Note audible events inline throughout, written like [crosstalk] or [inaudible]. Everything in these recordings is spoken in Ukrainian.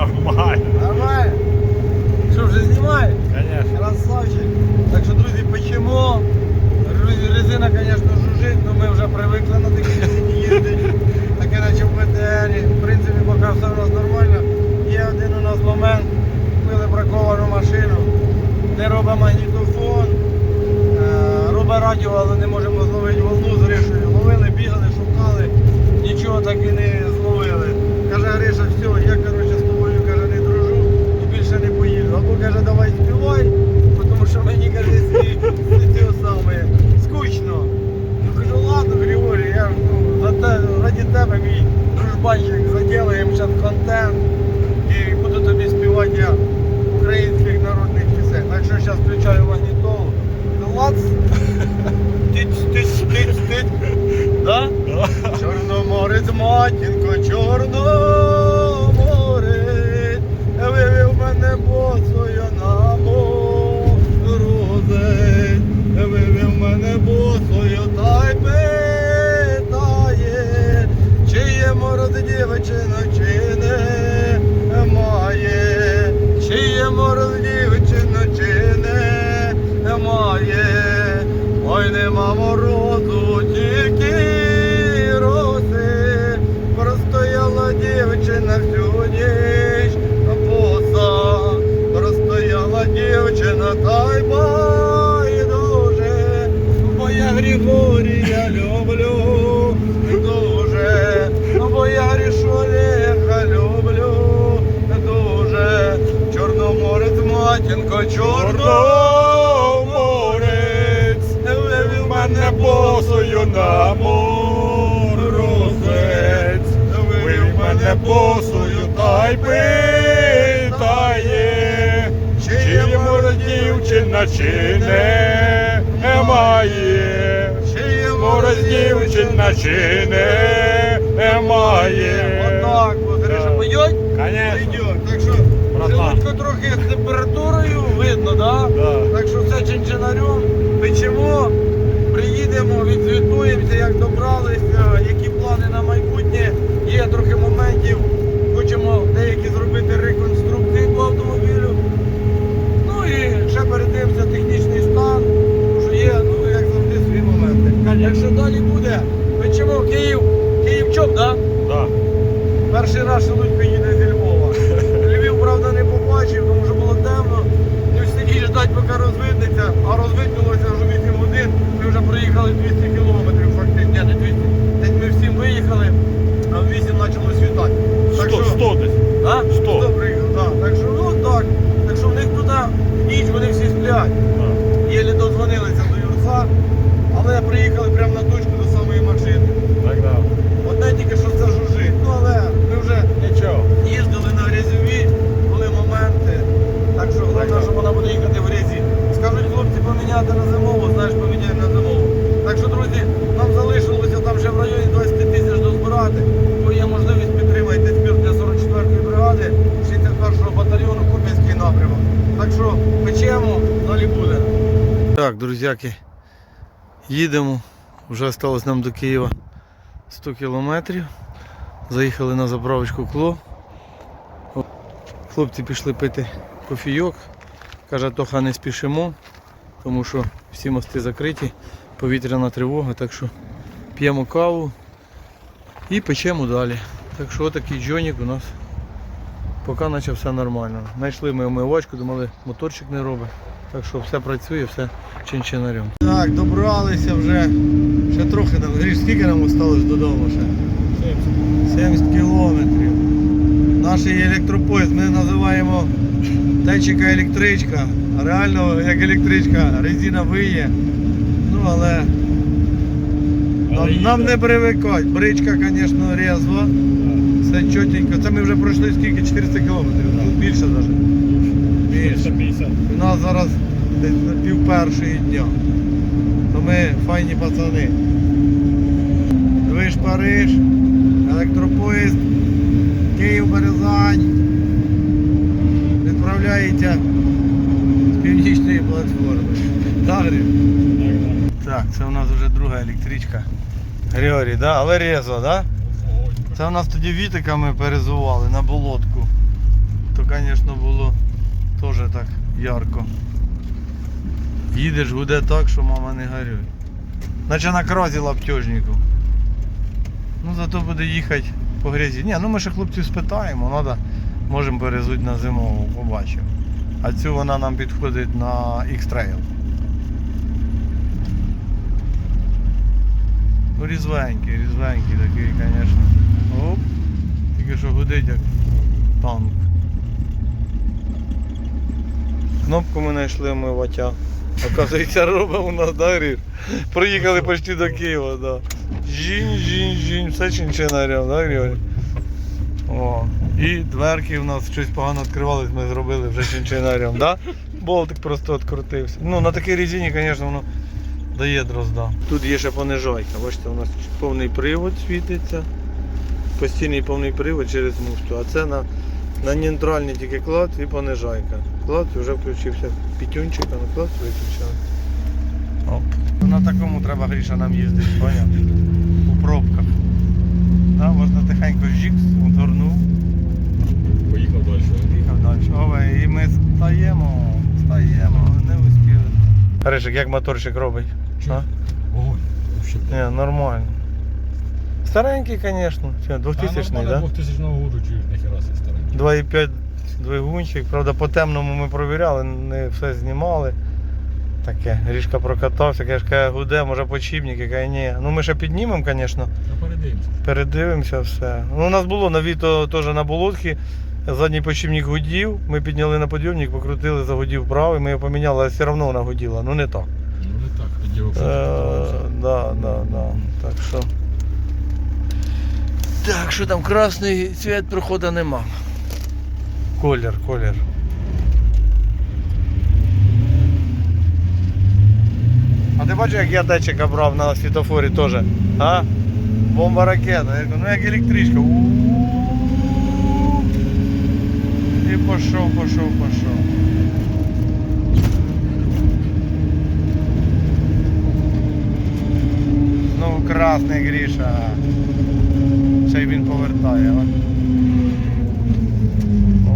[laughs] Нормально. Нормально? Що, вже знімає? Конечно. Красавчик. Так що, друзі, печемо. Ру- Резина, звісно, жужжить, але ми вже привикли на такій резині їздити. Таке наче в БТРі. В принципі, поки все у нас нормально. Є один у нас момент. Купили браковану машину. Не робить магнітофон. Е, Робить радіо, але не можемо зловити волну з Гришою. Ловили, бігали, шукали, нічого так і не зловили. Каже Гриша, все, я коротше з тобою каже, не дружу і більше не поїду. Або каже, давай співай, бо тому що мені каже, з з цього саме скучно. Ну кажу, ладно, Григорій, я ж, ну, за те, раді тебе мій дружбанчик, заділаємо зараз контент і буду тобі співати я українських народних пісень. Так що зараз включаю магнітолу. Лац. Тиць, тиць, тиць, тиць. Да? Чорноморець, матінко, чорноморець, вивів мене босою на морозець, вивів мене босою та й питає, чи є мороз дівчина, чи не має, чи є мороз дівчина, чи не має, ой нема морозу, тільки роси, простояла дівчина всю ніч боса, простояла дівчина, та й байдуже, бо я Григорія люблю дуже, бо я грішу Олега люблю дуже, Чорноморець, матінко, Чорноморець, вивів мене босою на морозець, вивів мене босою та й питає, чи є дівчина, чи не має, чи є може дівчина, чи не. Отак, от, Гриша, пойдь? Конечно. Пойдет. Так що Братан. трохи з температурою видно, да? Да. Так що все чинчинарем, печемо, приїдемо, відзвітуємося, як добралися, які плани на майбутнє. Є трохи моментів, хочемо деякі зробити реконструкції по автомобілю. Ну і ще технічний стан, тому що є, ну як завжди, свої моменти. Якщо далі буде, печемо в Київ, Київ чоп, да? Да. Перший раз Шелудько їде зі Львова. Львів, правда, не побачив, тому що було темно. Ну, сидіть ждать, поки розвиднеться, а розвиднулося вже 8 годин. Ми вже проїхали 200 кілометрів, фактично. Не 200. Десь ми всім виїхали, а в 8 почало світати. Так 100, що, сто десь. А? 100. 100 приїхали, так. Так що, ну так. Так що в них туди в ніч вони всі сплять. Єлі дозвонилися до Юрса, але приїхали прямо на точку до самої машини. Так, да. Одне тільки що це жужжить. Ну але ми вже Нічого. їздили на грязьові, були моменти. Так що головне, що вона буде їхати в грязі. Скажуть хлопці поміняти на зимову, знаєш, поміняємо на зимову. Так що, друзі, нам залишилося там ще в районі 20 тисяч дозбирати. Бо є можливість підтримайте збір для 44-ї бригади, 61-го батальйону Куп'янський напрямок. Так що печемо, далі буде. Так, друзяки, їдемо. Вже осталось нам до Києва 100 кілометрів. Заїхали на заправочку кло. Хлопці пішли пити кофійок. Каже, Тоха не спішимо, тому що всі мости закриті, повітряна тривога, так що п'ємо каву і печемо далі. Так що отакий джонік у нас. Поки наче все нормально. Знайшли ми омивачку, думали, моторчик не робить. Так що все працює, все чинчинарем. Так, добралися вже. Ще трохи нам. Гріш, скільки нам осталось додому ще? 70 кілометрів. Наш електропоїзд ми називаємо течіка електричка. Реально як електричка, резина виє. Ну але нам, нам не привикать. Бричка, звісно, резва. Все чотенько. Це ми вже пройшли скільки? 400 кілометрів. Ну, більше навіть. Більше. У нас зараз десь на пів першої дня. То ми файні пацани. Движ Париж, електропоїзд, Київ Березань. Відправляється з північної платформи. Так, Так, це у нас вже друга електричка. Григорій, да? але резво, так? Да? Це у нас тоді вітиками перезували на болотку. То звісно, було теж так ярко. Їдеш, гуде так, що мама не горюй. Наче на крозі лаптежнику. Ну зато буде їхати по грязі. Ні, ну ми ще хлопців спитаємо, треба, можемо перезуть на зимову, побачимо. А цю вона нам підходить на X-Trail. Ну різвенький, різвенький такий, звісно. Оп. Тільки що гудить як танк. Кнопку ми знайшли омивача. Оказується, робить у нас, да, Гриш? Приїхали почти до Києва, да. Жінь, жінь, жінь, все чинчинарем, да, Григорій? О. І дверки у нас щось погано відкривались, ми зробили вже чинчинарем, да? Болтик просто відкрутився. Ну, на такій резині, звісно, воно дає дрозда. Тут є ще понижайка. Бачите, у нас повний привод світиться. Постійний повний привод через муфту. А це на, на нейтральний тільки клад і понижайка. Клад вже включився пітюнчик, а на клад виключили. Оп. Ну, На такому треба Гріша нам їздити, поняв? У пробках. Да, можна тихенько жікс, горнув, Поїхав далі. їхав далі. Ове, і ми стаємо, стаємо, не успіли. Гришик, як моторчик робить? Ой, нормально. Старенький, звісно. Чи 2000 да? да? 2000 году чуєш, нахера си старий. 2,5 двигунчик. Правда, по темному ми провіряли, не все знімали. Таке, ріжка прокатався, каже, каже, гуде, може почіпники, каже, ні. Ну ми ще піднімемо, звісно, передивимося. передивимося все. Ну, у нас було на віто теж на болотці. Задній почіпник гудів, ми підняли на подйомник, покрутили, загудів правий, ми його поміняли, але все одно вона гуділа. Ну не так. Ну не так, тоді Е, взагалі. да, да, да. Так що. Так, що там красний цвіт проходу нема. Колір, колір. А ти бачиш, як я датчика брав на світофорі теж? А? Бомба ракета. Ну як електричка. І пішов, пішов, пішов. Знову красний Гріша. Ще й він повертає.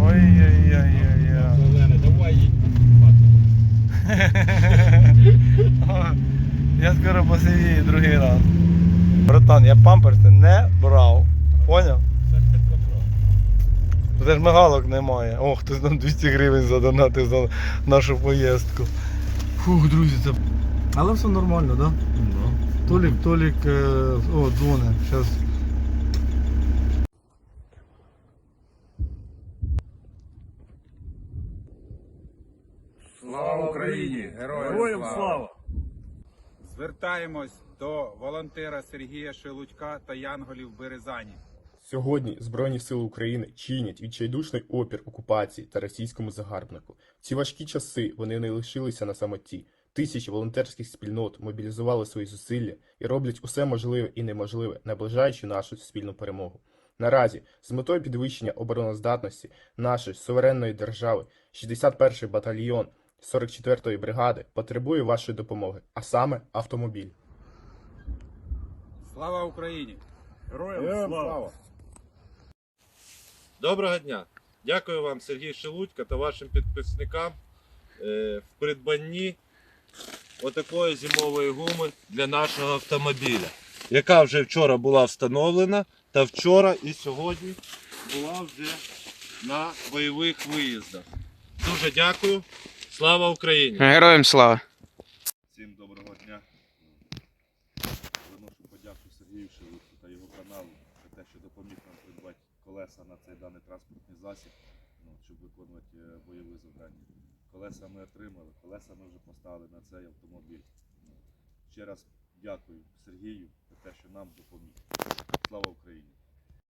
Ой-ой-ой-ой-ой. Давай їдь. Я скоро посивію другий раз. Братан, я памперси не брав. Поняв? Це ж мигалок немає. Ох, ти нам 200 гривень задонатив за нашу поїздку. Фух, друзі, це. Але все нормально, так? Да? Толік, Толік, е, о, дзвони. Зараз. Слава Україні! Героям, Героям слава! слава! Звертаємось до волонтера Сергія Шелудька та Янголів Березані. Сьогодні Збройні Сили України чинять відчайдушний опір окупації та російському загарбнику. В ці важкі часи вони не лишилися на самоті. Тисячі волонтерських спільнот мобілізували свої зусилля і роблять усе можливе і неможливе, наближаючи нашу спільну перемогу. Наразі, з метою підвищення обороноздатності нашої суверенної держави, 61-й батальйон 44-ї бригади потребує вашої допомоги, а саме автомобіль. Слава Україні! Героям слава! Доброго дня! Дякую вам, Сергій Шелудько та вашим підписникам е, в придбанні отакої зимової гуми для нашого автомобіля, яка вже вчора була встановлена, та вчора і сьогодні була вже на бойових виїздах. Дуже дякую. Слава Україні! Героям слава! Всім доброго дня. Виношу подяку Сергію Шелудьку та його каналу за те, що допоміг нам придбати колеса на цей даний транспортний засіб, ну, щоб виконувати е, бойові завдання. Колеса ми отримали, колеса ми вже поставили на цей автомобіль. Ще раз дякую Сергію за те, що нам допоміг. Слава Україні!